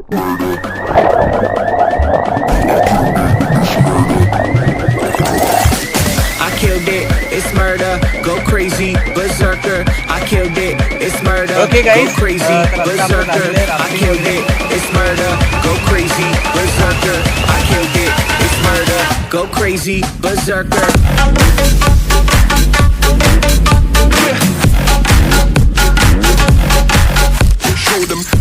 I killed it, it's murder. Go crazy, berserker. I killed it, it's murder. Okay, guys. Go crazy, berserker. I killed it, it's murder. Go crazy, berserker. I killed it, it's murder. Go crazy, berserker. show them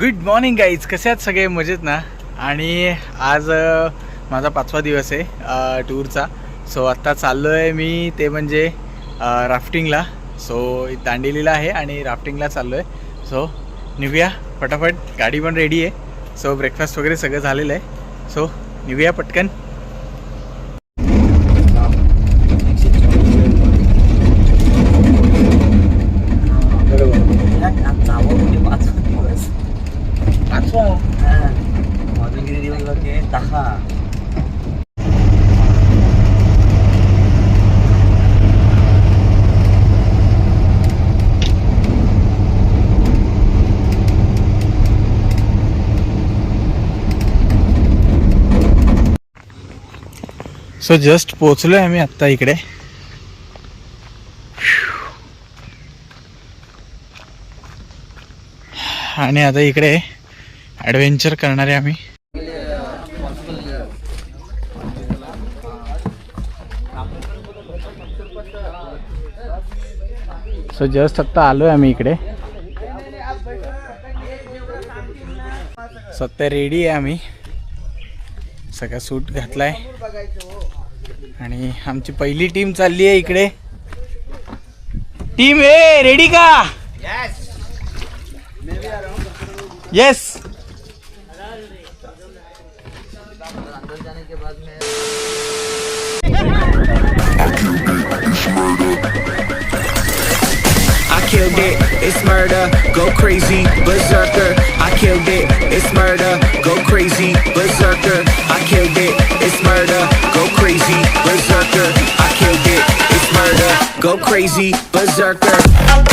good morning guys कसे आहेत सगळे? मजेत ना? आणि आज माझा पाचवा दिवस आहे टूरचा. सो आत्ता चाललो आहे मी ते म्हणजे राफ्टिंगला सो दांडेलीला आहे आणि राफ्टिंगला चाललो आहे सो निघूया फटाफट गाडी पण रेडी आहे. सो ब्रेकफास्ट वगैरे सगळं झालेलं आहे. सो निघूया पटकन. सो जस्ट पोचलो आहे आम्ही आत्ता इकडे. आणि आता इकडे ॲडव्हेंचर करणारे आम्ही. सो जस्ट आत्ता आलो आहे आम्ही इकडे. सध्या रेडी आहे आम्ही. सगळा सूट घातलाय. आणि आमची पहिली टीम चालली आहे इकडे टीम ए रेडी का yes I killed it, it's murder. Go crazy, berserker. I killed it, crazy, berserker.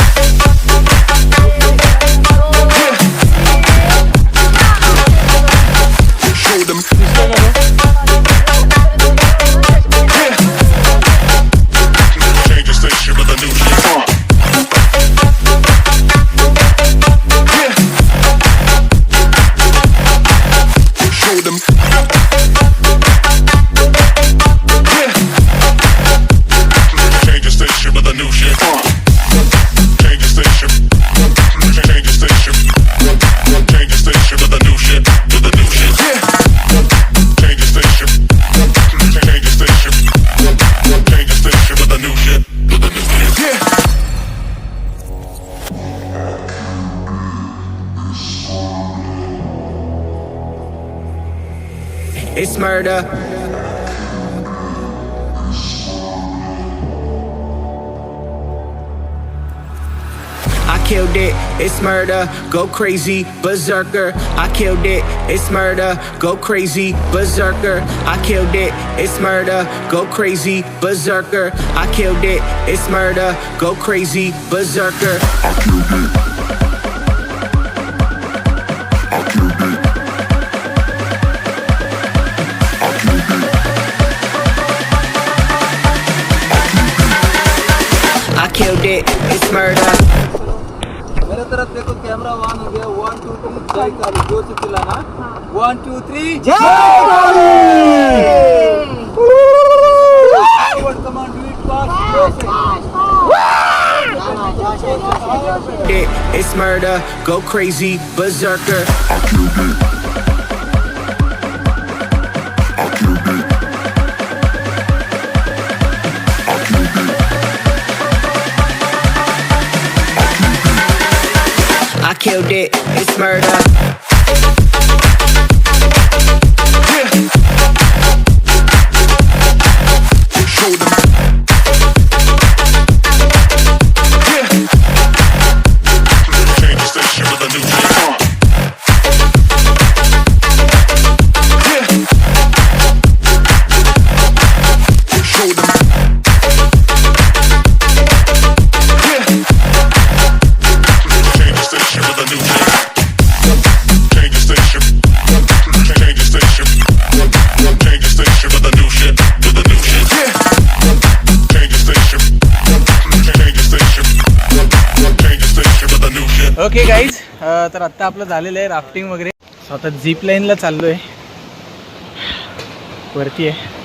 It's murder. I killed it, it's murder. Go crazy, berserker. I killed it, it's murder. Go crazy, berserker. I killed it, it's murder. Go crazy, berserker. I killed it, it's murder. Go crazy, berserker. I killed it, it's murder. मेरे तरफ देखो camera one हो गया one two three जय काली दो से चिल्लाना one two three Jai command do it fast it, it's murder. Go crazy, berserker. I killed it, it's murder. Okay guys तर आत्ता आपलं झालेलं आहे राफ्टिंग वगैरे. स्वतः जीप झीप लाईनला चाललो आहे वरती आहे.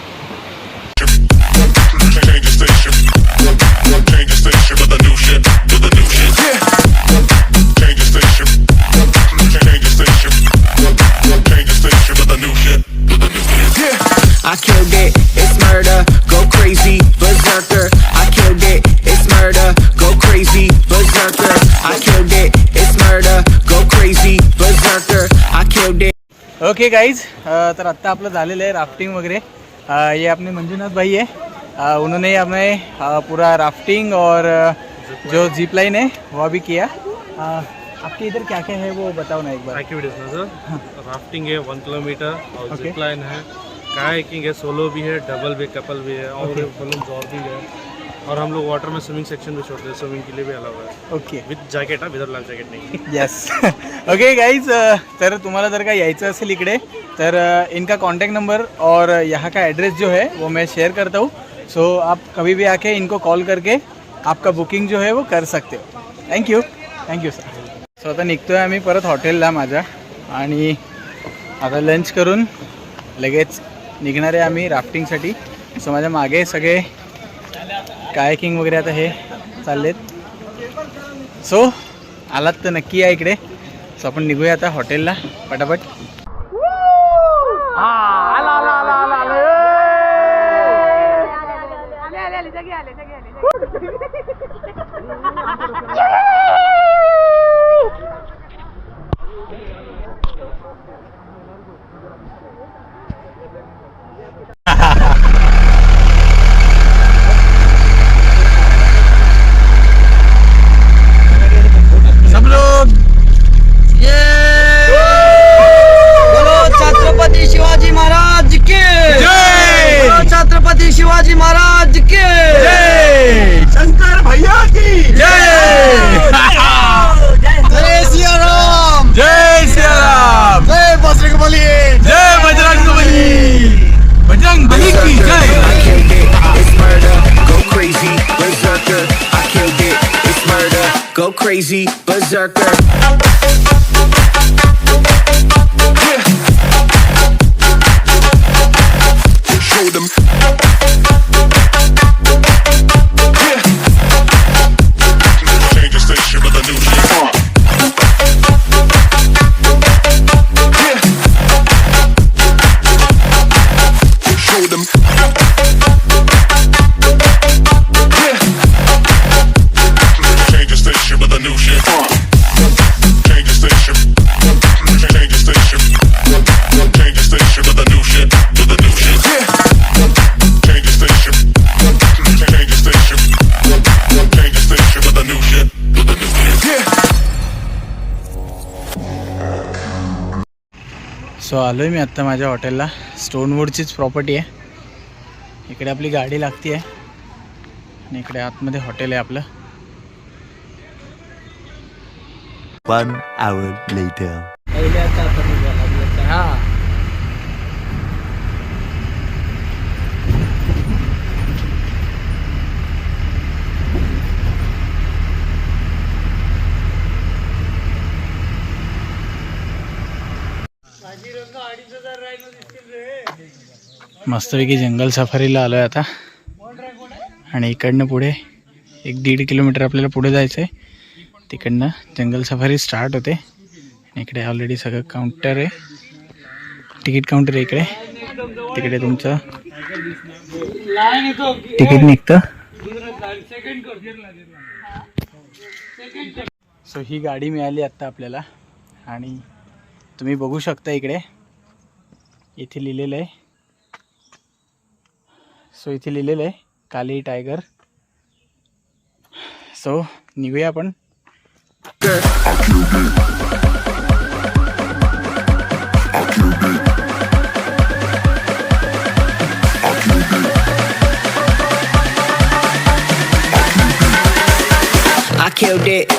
ओके गाइज़ तर आत्ता आपलं झालेलं आहे राफ्टिंग वगैरे. अ, ये अपने मंजूनाथ भाई है उन्होंने हमें पूरा राफ्टिंग और जो जीप लाइन है वो भी किया. आपके इधर क्या क्या है वो बताओ ना एक बार. एक्टिविटीज़ ना सर राफ्टिंग है. वन किलोमीटर और Okay. जिप लाइन है. कायाकिंग है सोलो भी है डबल भी कपल भी है और बलून्स और भी है. और हम लोग वाटर में स्विमिंग सेक्शन भी छोड़ते हैं स्विमिंग के लिए भी अलाउ है। ओके विथ जैकेट है विदाउट लाइफ जैकेट नहीं। येस ओके गाइज तर तुम्हाला जर का यायचं असेल इकडे तर अ, इनका कॉन्टैक्ट नंबर और यहाँ का एड्रेस जो है वो मैं शेयर करता हूँ। सो आप कभी भी आके इनको कॉल करके आपका बुकिंग जो है वो कर सकते हो। थँक्यू थँक्यू सर सो आता निघतो आहे आम्ही परत हॉटेलला माझ्या आणि आता लंच करून लगेच निघणार आहे आम्ही राफ्टिंगसाठी सो माझ्या मागे सगळे कायकिंग वगैरे आता हे चाललेत. सो आलात तर नक्की या इकडे. सो आपण निघूया आता हॉटेलला पटापट. सब crazy berserker. Yeah. Show them. So आलो आहे मी आत्ता माझ्या हॉटेलला स्टोनवूडचीच प्रॉपर्टी आहे. इकडे आपली गाडी लागते आहे आणि इकडे आतमध्ये हॉटेल आहे आपलं. One hour later. हा. मस्तपैकी जंगल सफारीला आलो आहे आता. आणि इकडनं पुढे एक दीड किलोमीटर आपल्याला पुढे जायचं आहे तिकडनं जंगल सफारी स्टार्ट होते. आणि इकडे ऑलरेडी सगळं काउंटर आहे. तिकीट काउंटर आहे इकडे. तिकडे तुमचं तिकीट निघतं. सो ही गाडी मिळाली आत्ता आपल्याला. आणि तुम्ही बघू शकता इकडे. इथे लिहिलेलं आहे. सो इथे लिहिलेलं आहे काली टायगर सो निघूया आपण. I killed it,